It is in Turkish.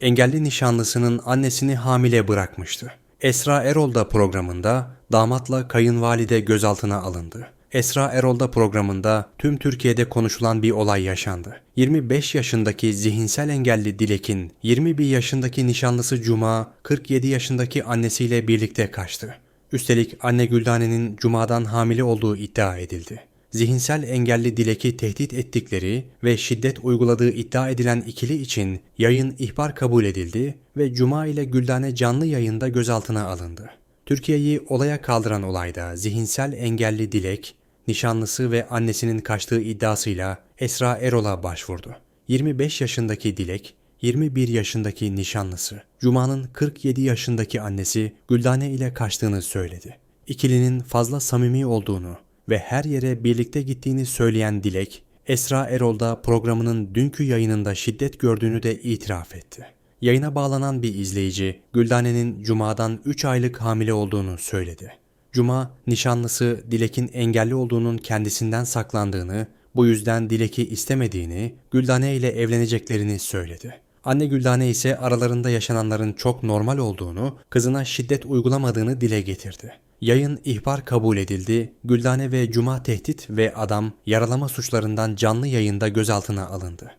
Engelli nişanlısının annesini hamile bırakmıştı. Esra Erol da programında damatla kayınvalide gözaltına alındı. Esra Erol'da programında tüm Türkiye'de konuşulan bir olay yaşandı. 25 yaşındaki zihinsel engelli Dilek'in 21 yaşındaki nişanlısı Cuma, 47 yaşındaki annesiyle birlikte kaçtı. Üstelik anne Güldane'nin Cuma'dan hamile olduğu iddia edildi. Zihinsel engelli Dilek'i tehdit ettikleri ve şiddet uyguladığı iddia edilen ikili için yayın ihbar kabul edildi ve Cuma ile Güldane canlı yayında gözaltına alındı. Türkiye'yi olaya kaldıran olayda zihinsel engelli Dilek, nişanlısı ve annesinin kaçtığı iddiasıyla Esra Erol'a başvurdu. 25 yaşındaki Dilek, 21 yaşındaki nişanlısı, Cuma'nın 47 yaşındaki annesi Güldane ile kaçtığını söyledi. İkilinin fazla samimi olduğunu ve her yere birlikte gittiğini söyleyen Dilek, Esra Erol'da programının dünkü yayınında şiddet gördüğünü de itiraf etti. Yayına bağlanan bir izleyici, Güldane'nin Cuma'dan 3 aylık hamile olduğunu söyledi. Cuma, nişanlısı Dilek'in engelli olduğunun kendisinden saklandığını, bu yüzden Dilek'i istemediğini, Güldane ile evleneceklerini söyledi. Anne Güldane ise aralarında yaşananların çok normal olduğunu, kızına şiddet uygulamadığını dile getirdi. Yayın ihbar kabul edildi, Güldane ve Cuma tehdit ve adam yaralama suçlarından canlı yayında gözaltına alındı.